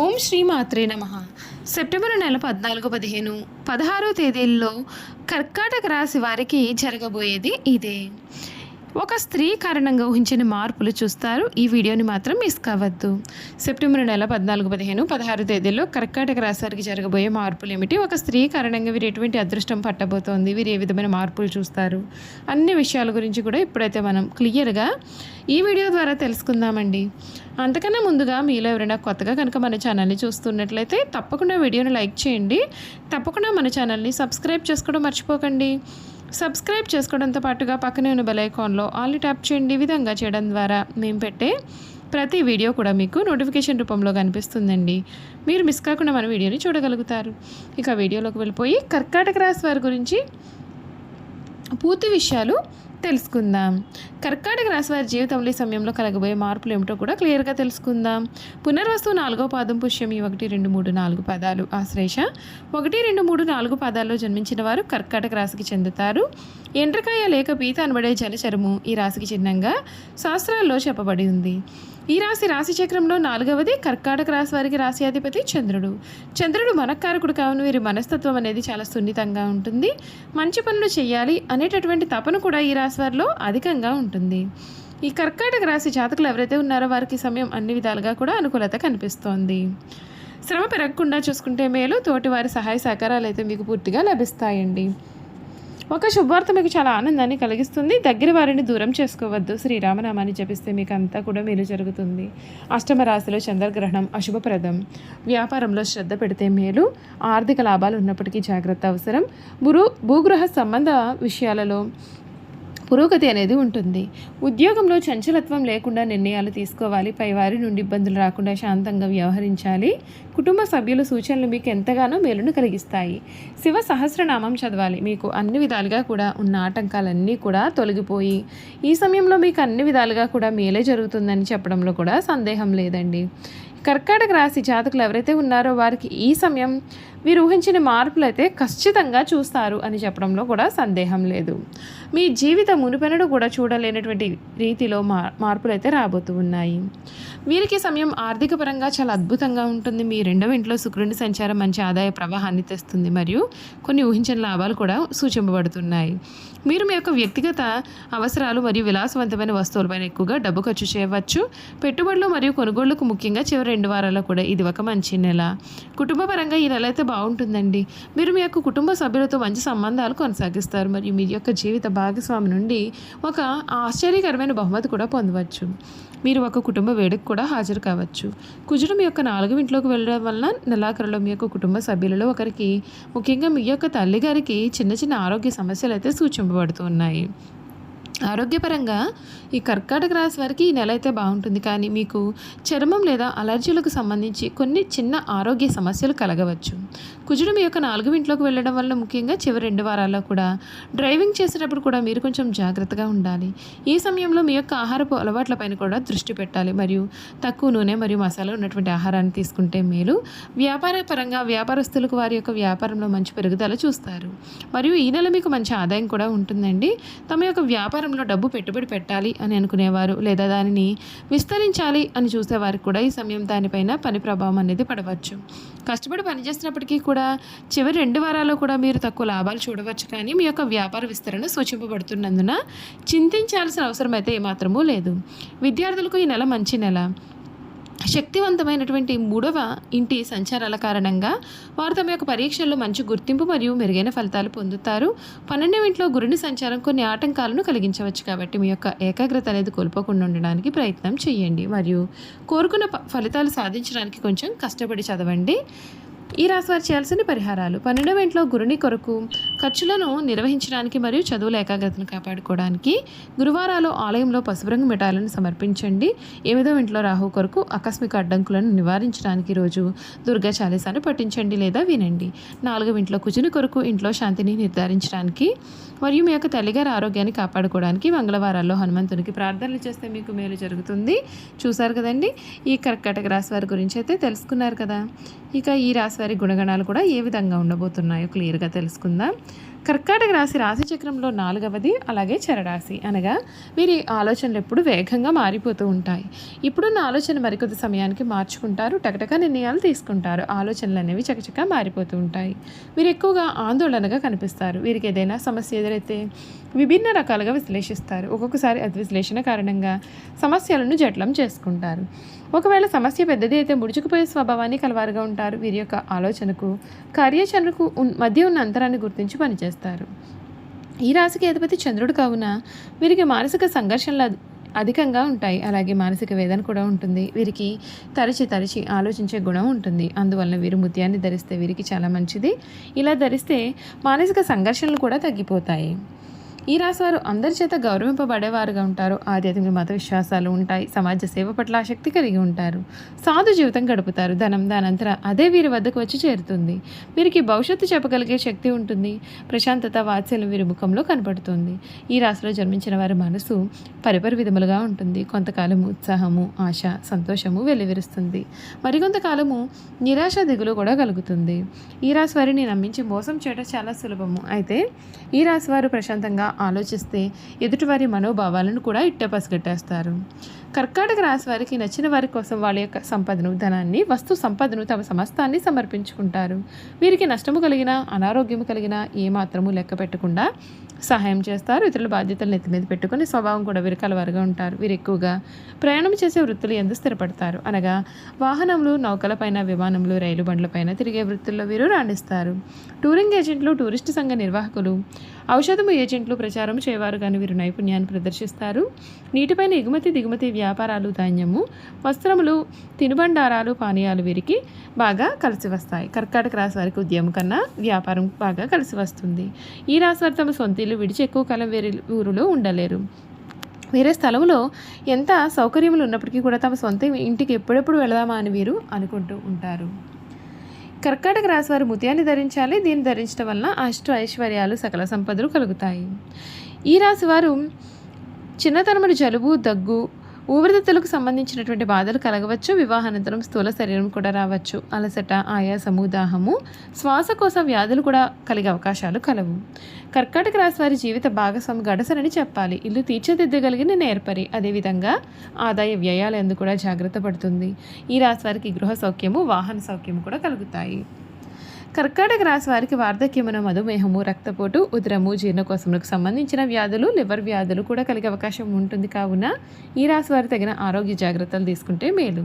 ఓం శ్రీ మాత్రే నమ. సెప్టెంబర్ నెల పద్నాలుగు పదిహేను పదహారో తేదీల్లో కర్కాటక రాశి వారికి జరగబోయేది ఇదే. ఒక స్త్రీ కారణంగా ఊహించిన మార్పులు చూస్తారు. ఈ వీడియోని మాత్రం మిస్ కావద్దు. సెప్టెంబర్ నెల పద్నాలుగు పదిహేను పదహారు తేదీల్లో కర్కాటక రాశారికి జరగబోయే మార్పులు ఏమిటి ఒక స్త్రీ కారణంగా వీరు ఎటువంటి అదృష్టం పట్టబోతోంది? వీరు ఏ విధమైన మార్పులు చూస్తారు? అన్ని విషయాల గురించి కూడా ఇప్పుడైతే మనం క్లియర్గా ఈ వీడియో ద్వారా తెలుసుకుందామండి. అంతకన్నా ముందుగా మీలో ఎవరైనా కొత్తగా కనుక మన ఛానల్ని చూస్తున్నట్లయితే తప్పకుండా వీడియోని లైక్ చేయండి. తప్పకుండా మన ఛానల్ని సబ్స్క్రైబ్ చేసుకోవడం మర్చిపోకండి. సబ్స్క్రైబ్ చేసుకోవడంతో పాటుగా పక్కనే ఉన్న బెల్ ఐకాన్లో ఆల్ ట్యాప్ చేయండి. ఈ విధంగా చేయడం ద్వారా మేము పెట్టే ప్రతి వీడియో కూడా మీకు నోటిఫికేషన్ రూపంలో కనిపిస్తుందండి. మీరు మిస్ కాకుండా మన వీడియోని చూడగలుగుతారు. ఇక వీడియోలోకి వెళ్ళిపోయి కర్కాటక రాశి వారి గురించి పూర్తి విషయాలు తెలుసుకుందాం. కర్కాటక రాశి వారి జీవితంలో ఈ సమయంలో కలగబోయే మార్పులు ఏమిటో కూడా క్లియర్గా తెలుసుకుందాం. పునర్వస్తు నాలుగో పాదం పుష్యం ఈ ఒకటి రెండు మూడు నాలుగు పదాలు. ఆశ్లేష ఒకటి రెండు మూడు నాలుగు పదాల్లో జన్మించిన వారు కర్కాటక రాశికి చెందుతారు. ఎండ్రకాయ లేక పీత అనబడే జలచరము ఈ రాశికి చిహ్నంగా శాస్త్రాల్లో చెప్పబడి ఉంది. ఈ రాశి రాశి చక్రంలో నాలుగవది కర్కాటక రాశి వారికి రాశి అధిపతి చంద్రుడు. చంద్రుడు మనకారకుడు కావున వీరి మనస్తత్వం అనేది చాలా సున్నితంగా ఉంటుంది. మంచి పనులు చేయాలి అనేటటువంటి తపన కూడా ఈ రాశి వారిలో అధికంగా ఉంటుంది. ఈ కర్కాటక రాశి జాతకులు ఎవరైతే ఉన్నారో వారికి సమయం అన్ని విధాలుగా కూడా అనుకూలత కనిపిస్తోంది. శ్రమ పెరగకుండా చూసుకుంటే మేలు తోటి వారి సహాయ సహకారాలు అయితే మీకు పూర్తిగా లభిస్తాయండి. ఒక శుభవార్త మీకు చాలా ఆనందాన్ని కలిగిస్తుంది. దగ్గర వారిని దూరం చేసుకోవద్దు. శ్రీరామనామాన్ని జపిస్తే మీకు అంతా కూడా మేలు జరుగుతుంది. అష్టమ రాశిలో చంద్రగ్రహణం అశుభప్రదం. వ్యాపారంలో శ్రద్ధ పెడితే మేలు. ఆర్థిక లాభాలు ఉన్నప్పటికీ జాగ్రత్త అవసరం. భూ భూగృహ సంబంధ విషయాలలో పురోగతి అనేది ఉంటుంది. ఉద్యోగంలో చంచలత్వం లేకుండా నిర్ణయాలు తీసుకోవాలి. పైవారి నుండి ఇబ్బందులు రాకుండా శాంతంగా వ్యవహరించాలి. కుటుంబ సభ్యుల సూచనలు మీకు ఎంతగానో మేలును కలిగిస్తాయి. శివ సహస్రనామం చదవాలి. మీకు అన్ని విధాలుగా కూడా ఉన్న ఆటంకాలన్నీ కూడా తొలగిపోయి ఈ సమయంలో మీకు అన్ని విధాలుగా కూడా మేలే జరుగుతుందని చెప్పడంలో కూడా సందేహం లేదండి. కర్కాటక రాశి జాతకులు ఎవరైతే ఉన్నారో వారికి ఈ సమయం వీరు ఊహించిన మార్పులు అయితే ఖచ్చితంగా చూస్తారు అని చెప్పడంలో కూడా సందేహం లేదు. మీ జీవిత మునిపెనడు కూడా చూడలేనటువంటి రీతిలో మా మార్పులు అయితే రాబోతూ ఉన్నాయి. వీరికి సమయం ఆర్థిక పరంగా చాలా అద్భుతంగా ఉంటుంది. మీ రెండవ ఇంట్లో శుక్రుని సంచారం మంచి ఆదాయ ప్రవాహాన్ని తెస్తుంది. మరియు కొన్ని ఊహించని లాభాలు కూడా సూచింపబడుతున్నాయి. మీరు మీ యొక్క వ్యక్తిగత అవసరాలు మరియు విలాసవంతమైన వస్తువులపైన ఎక్కువగా డబ్బు ఖర్చు చేయవచ్చు. పెట్టుబడులు మరియు కొనుగోళ్ళకు ముఖ్యంగా చివరి రెండు వారాల్లో కూడా ఇది ఒక మంచి నెల. కుటుంబపరంగా ఈ నెల అయితే బాగుంటుందండి. మీరు మీ యొక్క కుటుంబ సభ్యులతో మంచి సంబంధాలు కొనసాగిస్తారు. మరియు మీ యొక్క జీవిత భాగస్వామి నుండి ఒక ఆశ్చర్యకరమైన బహుమతి కూడా పొందవచ్చు. మీరు ఒక కుటుంబ వేడుక కూడా హాజరు కావచ్చు. కుజుడు మీ యొక్క నాలుగు ఇంట్లోకి వెళ్ళడం వలన నెలాఖరులో మీ యొక్క కుటుంబ సభ్యులలో ఒకరికి ముఖ్యంగా మీ యొక్క తల్లిగారికి చిన్న చిన్న ఆరోగ్య సమస్యలు అయితే సూచింపబడుతున్నాయి ఆరోగ్యపరంగా ఈ కర్కాటక రాశి వారికి ఈ నెల అయితే బాగుంటుంది. కానీ మీకు చర్మం లేదా అలర్జీలకు సంబంధించి కొన్ని చిన్న ఆరోగ్య సమస్యలు కలగవచ్చు. కుజుడు మీ యొక్క నాలుగు ఇంట్లోకి వెళ్ళడం వల్ల ముఖ్యంగా చివరి రెండు వారాల్లో కూడా డ్రైవింగ్ చేసేటప్పుడు కూడా మీరు కొంచెం జాగ్రత్తగా ఉండాలి. ఈ సమయంలో మీ యొక్క ఆహారపు అలవాట్లపైన కూడా దృష్టి పెట్టాలి. మరియు తక్కువ నూనె మరియు మసాలా ఉన్నటువంటి ఆహారాన్ని తీసుకుంటే మేలు. వ్యాపార పరంగా వ్యాపారస్తులకు వారి యొక్క వ్యాపారంలో మంచి పెరుగుదల చూస్తారు. మరియు ఈ నెల మీకు మంచి ఆదాయం కూడా ఉంటుందండి. తమ యొక్క వ్యాపారం వ్యాపారంలో డబ్బు పెట్టుబడి పెట్టాలి అని అనుకునేవారు లేదా దానిని విస్తరించాలి అని చూసేవారికి కూడా ఈ సమయం దానిపైన పని ప్రభావం అనేది పడవచ్చు. కష్టపడి పనిచేసినప్పటికీ కూడా చివరి రెండు వారాల్లో కూడా మీరు తక్కువ లాభాలు చూడవచ్చు కానీ మీ యొక్క వ్యాపార విస్తరణ సూచింపబడుతున్నందున చింతించాల్సిన అవసరం అయితే ఏమాత్రమూ లేదు. విద్యార్థులకు ఈ నెల మంచి నెల. శక్తివంతమైనటువంటి మూడవ ఇంటి సంచారాల కారణంగా వారు తమ యొక్క పరీక్షల్లో మంచి గుర్తింపు మరియు మెరుగైన ఫలితాలు పొందుతారు. పన్నెండవ ఇంట్లో గురుని సంచారం కొన్ని ఆటంకాలను కలిగించవచ్చు కాబట్టి మీ యొక్క ఏకాగ్రత అనేది కోల్పోకుండా ఉండడానికి ప్రయత్నం చేయండి. మరియు కోరుకున్న ఫలితాలు సాధించడానికి కొంచెం కష్టపడి చదవండి. ఈ రాశివారు చేయాల్సిన పరిహారాలు. పన్నెండవ ఇంట్లో గురుని కొరకు ఖర్చులను నిర్వహించడానికి మరియు చదువుల ఏకాగ్రతను కాపాడుకోవడానికి గురువారాలు ఆలయంలో పసుపు రంగు మిఠాయిలను సమర్పించండి. ఎనిమిదవ ఇంట్లో రాహు కొరకు ఆకస్మిక అడ్డంకులను నివారించడానికి రోజు దుర్గా చాలీసాను పఠించండి లేదా వినండి. నాలుగవ ఇంట్లో కుజుని కొరకు ఇంట్లో శాంతిని నిర్ధారించడానికి మరియు మీ యొక్క తల్లిగారి ఆరోగ్యాన్ని కాపాడుకోవడానికి మంగళవారాల్లో హనుమంతునికి ప్రార్థనలు చేస్తే మీకు మేలు జరుగుతుంది. చూసారు కదండి? ఈ కర్కాటక రాశి వారి గురించి అయితే తెలుసుకున్నారు కదా. ఇక ఈ రాశి వారి గుణగణాలు కూడా ఏ విధంగా ఉండబోతున్నాయో క్లియర్గా తెలుసుకుందాం. కర్కాటక రాశి రాశి చక్రంలో నాలుగవది అలాగే చరరాశి. అనగా వీరి ఆలోచనలు ఎప్పుడు వేగంగా మారిపోతూ ఉంటాయి. ఇప్పుడున్న ఆలోచన మరికొద్ది సమయానికి మార్చుకుంటారు టకటక నిర్ణయాలు తీసుకుంటారు. ఆలోచనలు అనేవి చకచక మారిపోతూ ఉంటాయి. వీరు ఎక్కువగా ఆందోళనగా కనిపిస్తారు. వీరికి ఏదైనా సమస్య ఎదురైతే విభిన్న రకాలుగా విశ్లేషిస్తారు. ఒక్కొక్కసారి అది విశ్లేషణ కారణంగా సమస్యలను జట్లం చేసుకుంటారు. ఒకవేళ సమస్య పెద్దది అయితే ముడుచుకుపోయే స్వభావాన్ని కలవారుగా ఉంటారు. వీరి యొక్క ఆలోచనకు కార్యాచరణకు ఉన్- మధ్య ఉన్న అంతరాన్ని గుర్తించి పనిచేస్తారు. ఈ రాశికి అధిపతి చంద్రుడు కావున వీరికి మానసిక సంఘర్షణలు అధికంగా ఉంటాయి. అలాగే మానసిక వేదన కూడా ఉంటుంది. వీరికి తరచి తరచి ఆలోచించే గుణం ఉంటుంది. అందువలన వీరు ముత్యాన్ని ధరిస్తే వీరికి చాలా మంచిది. ఇలా ధరిస్తే మానసిక సంఘర్షణలు కూడా తగ్గిపోతాయి. ఈ రాశి వారు అందరి చేత గౌరవింపబడేవారుగా ఉంటారు. ఆధ్యాత్మిక మత విశ్వాసాలు ఉంటాయి. సమాజ సేవ పట్ల ఆసక్తి కలిగి ఉంటారు. సాధు జీవితం గడుపుతారు. ధనం దానంతర అదే వీరి వద్దకు వచ్చి చేరుతుంది. వీరికి భవిష్యత్తు చెప్పగలిగే శక్తి ఉంటుంది. ప్రశాంతత వాత్సల్యం వీరి ముఖంలో కనపడుతుంది. ఈ రాశిలో జన్మించిన వారి మనసు పరిపరి విధములుగా ఉంటుంది. కొంతకాలము ఉత్సాహము ఆశ సంతోషము వెల్లివిరుస్తుంది. మరికొంతకాలము నిరాశ దిగులు కూడా కలుగుతుంది. ఈ రాశి వారిని నమ్మించి మోసం చేయడం చాలా సులభము. అయితే ఈ రాశి వారు ప్రశాంతంగా ఆలోచిస్తే ఎదుటివారి మనోభావాలను కూడా ఇట్టే పసిగట్టేస్తారు కర్కాటక రాశి వారికి నచ్చిన వారి కోసం వాళ్ళ యొక్క సంపదను ధనాన్ని వస్తు సంపదను తమ సమస్తాన్ని సమర్పించుకుంటారు. వీరికి నష్టము కలిగిన అనారోగ్యము కలిగిన ఏమాత్రము లెక్క పెట్టకుండా సహాయం చేస్తారు. ఇతరుల బాధ్యతలు నెత్తి మీద పెట్టుకుని స్వభావం కూడా వీరు కలవారుగా ఉంటారు. వీరు ఎక్కువగా ప్రయాణం చేసే వృత్తులు ఎందు స్థిరపడతారు. అనగా వాహనములు నౌకలపైన విమానములు రైలు బండ్లపైన తిరిగే వృత్తుల్లో వీరు రాణిస్తారు. టూరింగ్ ఏజెంట్లు టూరిస్ట్ సంఘ నిర్వాహకులు ఔషధము ఏజెంట్లు ప్రచారం చేయవారు కానీ వీరు నైపుణ్యాన్ని ప్రదర్శిస్తారు. నీటిపైన ఎగుమతి దిగుమతి వ్యాపారాలు ధాన్యము వస్త్రములు తినుబండారాలు పానీయాలు వీరికి బాగా కలిసి వస్తాయి. కర్కాటక రాశి వారికి ఉద్యమం కన్నా వ్యాపారం బాగా కలిసి వస్తుంది. ఈ రాశి వారు తమ సొంత ఇల్లు విడిచి ఎక్కువ కాలం వేరే ఊరిలో ఉండలేరు. వేరే స్థలంలో ఎంత సౌకర్యములు ఉన్నప్పటికీ కూడా తమ సొంత ఇంటికి ఎప్పుడెప్పుడు వెళదామా అని వీరు అనుకుంటూ ఉంటారు. కర్కాటక రాశి వారు ముత్యాన్ని ధరించాలి. దీన్ని ధరించడం వలన అష్ట ఐశ్వర్యాలు సకల సంపదలు కలుగుతాయి. ఈ రాశి వారు చిన్నతనముడు జలుబు దగ్గు ఊపిరితిత్తులకు సంబంధించినటువంటి బాధలు కలగవచ్చు వివాహానంతరం స్థూల శరీరం కూడా రావచ్చు. అలసట ఆయాసము దాహము శ్వాసకోశ వ్యాధులు కూడా కలిగే అవకాశాలు కలవు. కర్కాటక రాశి వారి జీవిత భాగస్వామి గడసరని చెప్పాలి. ఇల్లు తీర్చిదిద్దగలిగిన నేర్పరి అదేవిధంగా ఆదాయ వ్యయాలు ఎందుకు కూడా జాగ్రత్త పడుతుంది. ఈ రాశి వారికి గృహ సౌఖ్యము వాహన సౌఖ్యము కూడా కలుగుతాయి. కర్కాటక రాశి వారికి వార్ధక్యమున మధుమేహము రక్తపోటు ఉదరము జీర్ణకోశములకు సంబంధించిన వ్యాధులు లివర్ వ్యాధులు కూడా కలిగే అవకాశం ఉంటుంది. కావున ఈ రాశి వారు తగిన ఆరోగ్య జాగ్రత్తలు తీసుకుంటే మేలు.